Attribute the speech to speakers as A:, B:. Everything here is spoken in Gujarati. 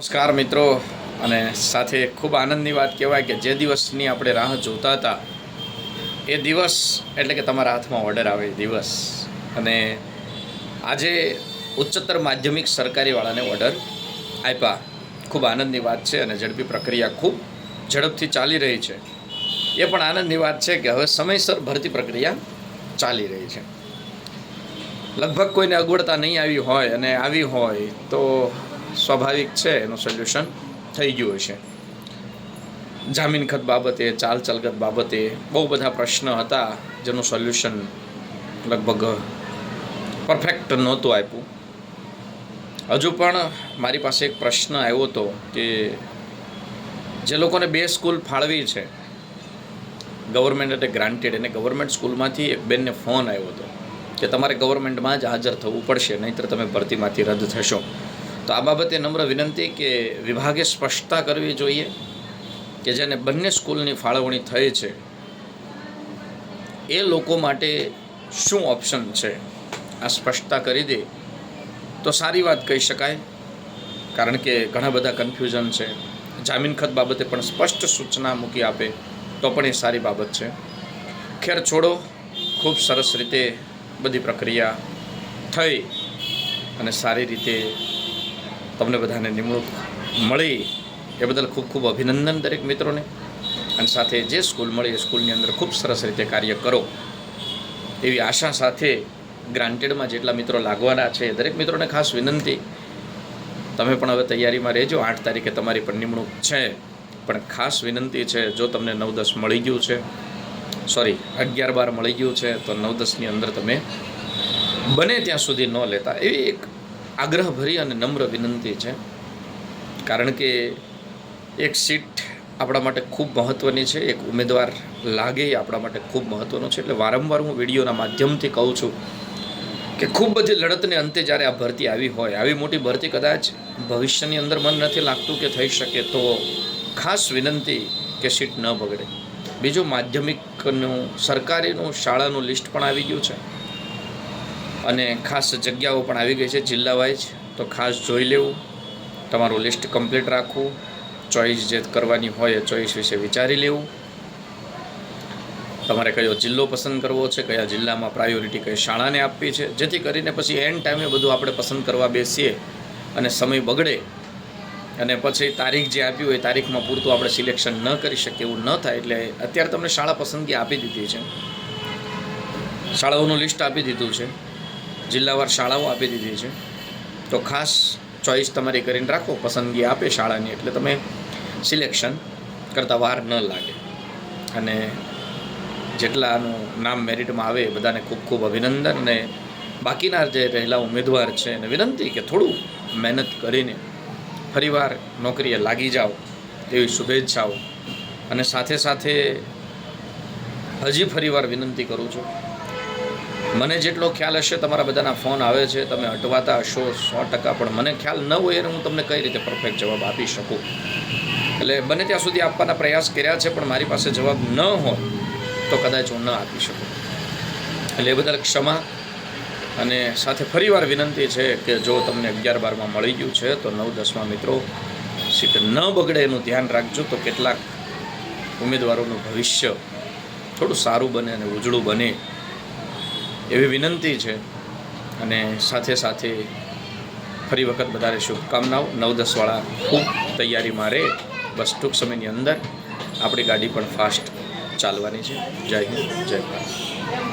A: નમસ્કાર મિત્રો, અને સાથે ખૂબ આનંદની વાત કહેવાય કે જે દિવસની આપણે રાહ જોતા હતા, એ દિવસ એટલે કે તમારા હાથમાં ઓર્ડર આવે દિવસ. અને આજે ઉચ્ચતર માધ્યમિક સરકારીવાળાને ઓર્ડર આપ્યા. ખૂબ આનંદની વાત છે અને ઝડપી પ્રક્રિયા ખૂબ ઝડપથી ચાલી રહી છે. એ પણ આનંદની વાત છે કે હવે સમયસર ભરતી પ્રક્રિયા ચાલી રહી છે. લગભગ કોઈને અગવડતા નહીં આવી હોય અને આવી હોય તો સ્વાભાવિક છે, એનું સોલ્યુશન થઈ ગયું છે જામીન ખત બાબતે, ચાલ ચલગત બાબતે બહુ બધા પ્રશ્ન હતા, જેનું સોલ્યુશન લગભગ પરફેક્ટ નહોતું આપ્યું. હજુ પણ મારી પાસે એક પ્રશ્ન આવ્યો હતો કે જે લોકોને બે સ્કૂલ ફાળવી છે ગવર્મેન્ટ એટલે ગ્રાન્ટેડ અને ગવર્મેન્ટ સ્કૂલમાંથી એક બેનને ફોન આવ્યો હતો કે તમારે ગવર્મેન્ટમાં જ હાજર થવું પડશે, નહીંતર તમે ભરતીમાંથી રદ થશો. તો આ બાબતે નમ્ર વિનંતી કે વિભાગે સ્પષ્ટતા કરવી જોઈએ કે જેને બંને સ્કૂલની ફાળવણી થઈ છે, એ લોકો માટે શું ઓપ્શન છે? આ સ્પષ્ટતા કરી દે તો સારી વાત કહી શકાય. કારણ કે ઘણા બધા કન્ફ્યુઝન છે. જામીન ખત બાબતે પણ સ્પષ્ટ સૂચના મૂકી આપે તો પણ એ સારી બાબત છે. ખેર છોડો. ખૂબ સરસ રીતે બધી પ્રક્રિયા થઈ અને સારી રીતે તમને બધાને નિમણૂક મળી. એ બદલ ખૂબ ખૂબ અભિનંદન દરેક મિત્રોને. અને સાથે જે સ્કૂલ મળી એ સ્કૂલની અંદર ખૂબ સરસ રીતે કાર્ય કરો. એવી આશા સાથે ગ્રાન્ટેડમાં જેટલા મિત્રો લાગવાના છે દરેક મિત્રોને ખાસ વિનંતી. તમે પણ હવે તૈયારીમાં રહેજો. આઠ તારીખે તમારી પણ નિમણૂક છે. પણ ખાસ વિનંતી છે, જો તમને નવ દસ મળી ગયું છે, સોરી, અગિયાર બાર મળી ગયું છે, તો નવ દસની અંદર તમે બને ત્યાં સુધી ન લેતા. એવી એક આગ્રહભરી અને નમ્ર વિનંતી છે. કારણ કે એક સીટ આપણા માટે ખૂબ મહત્ત્વની છે, એક ઉમેદવાર લાગે એ આપણા માટે ખૂબ મહત્ત્વનો છે. એટલે વારંવાર હું વિડીયોના માધ્યમથી કહું છું કે ખૂબ બધી લડતને અંતે જ્યારે આ ભરતી આવી હોય, આવી મોટી ભરતી કદાચ ભવિષ્યની અંદર મન નથી લાગતું કે થઈ શકે, તો ખાસ વિનંતી કે સીટ ન બગડે. બીજું માધ્યમિકનું, સરકારીનું શાળાનું લિસ્ટ પણ આવી ગયું છે. અને ખાસ જગ્યાઓ પણ આવી ગઈ છે જિલ્લા વાઇઝ તો ખાસ જોઈ લેવું. તમારું લિસ્ટ કમ્પ્લીટ રાખવું. ચોઈસ જે કરવાની હોય ચોઈસ વિશે વિચારી લેવું. તમારે કયો જિલ્લો પસંદ કરવો છે, કયા જિલ્લામાં પ્રાયોરિટી કઈ શાળાને આપવી છે, જેથી કરીને પછી એન્ડ ટાઈમે બધું આપણે પસંદ કરવા બેસીએ અને સમય બગડે. અને પછી તારીખ જે આપ્યું એ તારીખમાં પૂરતું આપણે સિલેક્શન ન કરી શકીએ એવું ન થાય એટલે અત્યારે તમને શાળા પસંદગી આપી દીધી છે. શાળાઓનું લિસ્ટ આપી દીધું છે. જિલ્લાવાર શાળાઓ આપી દીધી છે. તો ખાસ ચોઈસ તમારી કરીને રાખો, પસંદગી આપે શાળાની, એટલે તમે સિલેક્શન કરતાં વાર ન લાગે. અને જેટલાનું નામ મેરિટમાં આવે બધાને ખૂબ ખૂબ અભિનંદન અને બાકીના જે રહેલા ઉમેદવાર છે એને વિનંતી કે થોડું મહેનત કરીને ફરીવાર નોકરીએ લાગી જાઓ તેવી શુભેચ્છાઓ. અને સાથે સાથે હજી ફરીવાર વિનંતી કરું છું મને જેટલો ખ્યાલ હશે, તમારા બધાના ફોન આવે છે, તમે અટવાતા હશો સો ટકા, પણ મને ખ્યાલ ન હોય એને હું તમને કઈ રીતે પરફેક્ટ જવાબ આપી શકું? એટલે બને ત્યાં સુધી આપવાના પ્રયાસ કર્યા છે, પણ મારી પાસે જવાબ ન હોય, તો કદાચ હું ન આપી શકું. એટલે એ બદલ ક્ષમા અને સાથે ફરીવાર વિનંતી છે કે જો તમને અગિયાર બારમાં મળી ગયું છે, તો નવ દસમાં મિત્રો સીટ ન બગડે એનું ધ્યાન રાખજો, તો કેટલાક ઉમેદવારોનું ભવિષ્ય થોડું સારું બને અને ઉજળું બને. એવી વિનંતી છે અને સાથે સાથે ફરી વખત બધાને શુભકામનાઓ. નવ દસવાળા ખૂબ તૈયારીમાં રહે બસ ટૂંક સમયની અંદર આપણી ગાડી પણ ફાસ્ટ ચાલવાની છે. જય હિન્દ, જય ભારત.